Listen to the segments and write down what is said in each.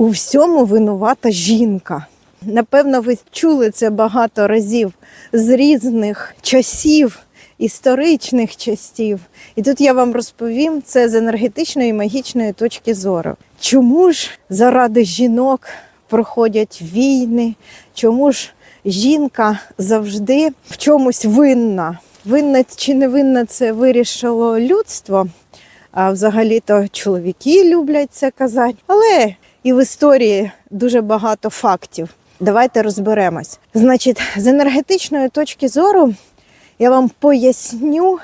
У всьому винувата жінка. Напевно, ви чули це багато разів з різних часів, історичних часів. І тут я вам розповім це з енергетичної і магічної точки зору. Чому ж заради жінок проходять війни? Чому ж жінка завжди в чомусь винна? Винна чи не винна це вирішило людство. А взагалі-то чоловіки люблять це казати. Але і в історії дуже багато фактів. Давайте розберемось. Значить, з енергетичної точки зору я вам поясню,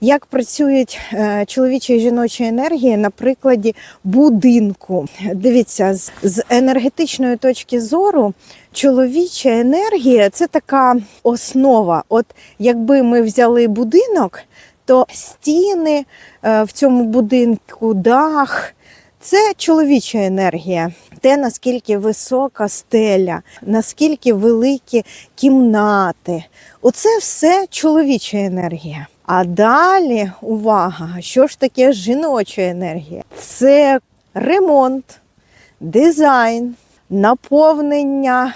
як працюють е, чоловічі і жіночі енергії на прикладі будинку. Дивіться, з, енергетичної точки зору, чоловіча енергія це така основа. От якби ми взяли будинок, то стіни е, в цьому будинку, дах. Це чоловіча енергія, те наскільки висока стеля, наскільки великі кімнати. Оце все чоловіча енергія. А далі увага, що ж таке жіноча енергія? Це ремонт, дизайн, наповнення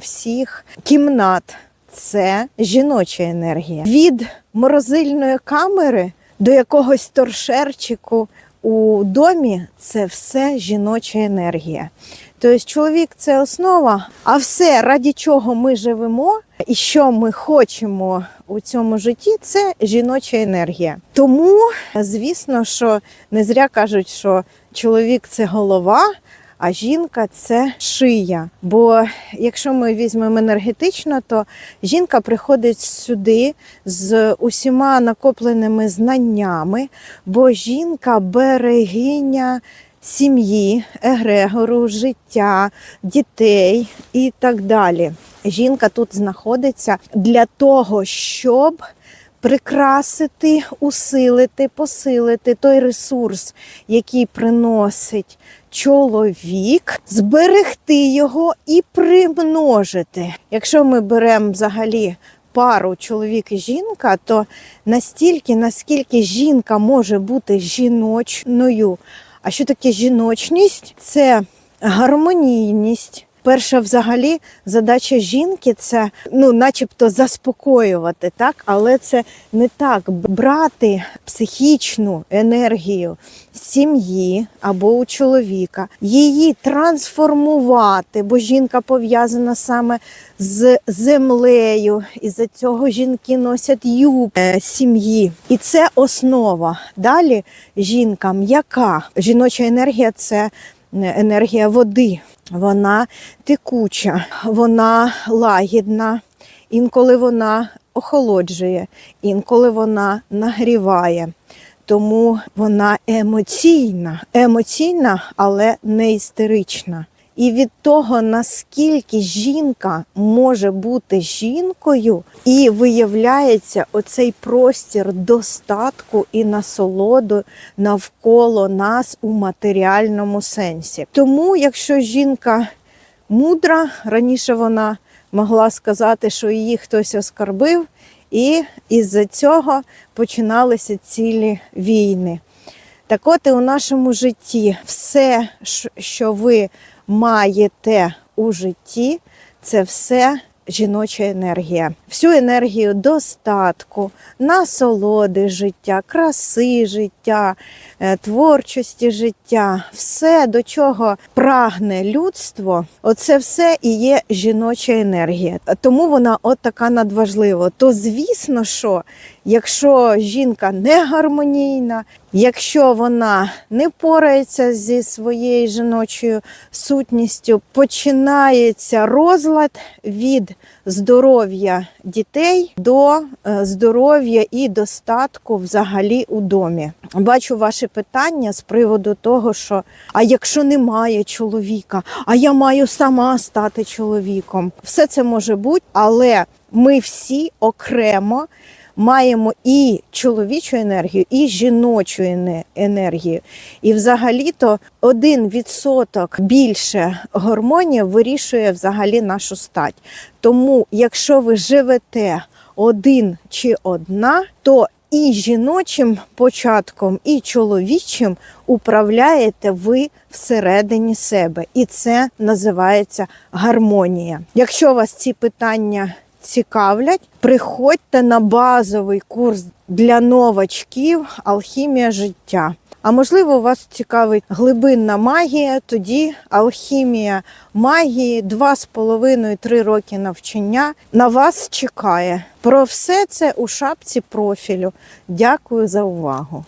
всіх кімнат. Це жіноча енергія. Від морозильної камери до якогось торшерчику у домі це все жіноча енергія. Тобто чоловік це основа, а все, раді чого ми живемо і що ми хочемо у цьому житті, це жіноча енергія. Тому, звісно, що не зря кажуть, що чоловік це голова. А жінка це шия. Бо якщо ми візьмемо енергетично, то жінка приходить сюди з усіма накопленими знаннями, бо жінка берегиня сім'ї, егрегору, життя, дітей і так далі. Жінка тут знаходиться для того, щоб прикрасити, усилити, посилити той ресурс, який приносить чоловік, зберегти його і примножити. Якщо ми беремо взагалі пару чоловік і жінка, то настільки, наскільки жінка може бути жіночною. А що таке жіночність? Це гармонійність. Перша взагалі задача жінки це ну, начебто заспокоювати, так, але це не так. Брати психічну енергію сім'ї або у чоловіка, її трансформувати, бо жінка пов'язана саме з землею, і за цього жінки носять юб е, сім'ї. І це основа. Далі жінка м'яка. Жіноча енергія це енергія води. Вона текуча, вона лагідна, інколи вона охолоджує, інколи вона нагріває. Тому вона емоційна, емоційна, але не істерична. І від того, наскільки жінка може бути жінкою, і виявляється оцей простір достатку і насолоду навколо нас у матеріальному сенсі. Тому, якщо жінка мудра, раніше вона могла сказати, що її хтось оскарбив, і із-за цього починалися цілі війни. Так от і у нашому житті все, що ви маєте у житті, це все жіноча енергія. Всю енергію достатку, насолоди життя, краси життя, е, творчості життя, все, до чого прагне людство, оце все і є жіноча енергія. Тому вона от така надважлива. То звісно, що якщо жінка не гармонійна, якщо вона не порається зі своєю жіночою сутністю, починається розлад від здоров'я дітей до е, здоров'я і достатку взагалі у домі. Бачу ваше питання з приводу того, що а якщо немає чоловіка, а я маю сама стати чоловіком. Все це може бути, але ми всі окремо маємо і чоловічу енергію, і жіночу енергію. І взагалі-то один відсоток більше гормонів вирішує взагалі нашу стать. Тому, якщо ви живете один чи одна, то і жіночим початком, і чоловічим управляєте ви всередині себе. І це називається гармонія. Якщо вас ці питання цікавлять, приходьте на базовий курс для новачків Алхімія життя. А можливо, вас цікавить глибинна магія, тоді алхімія магії, два з половиною три роки навчання на вас чекає. Про все це у шапці профілю. Дякую за увагу.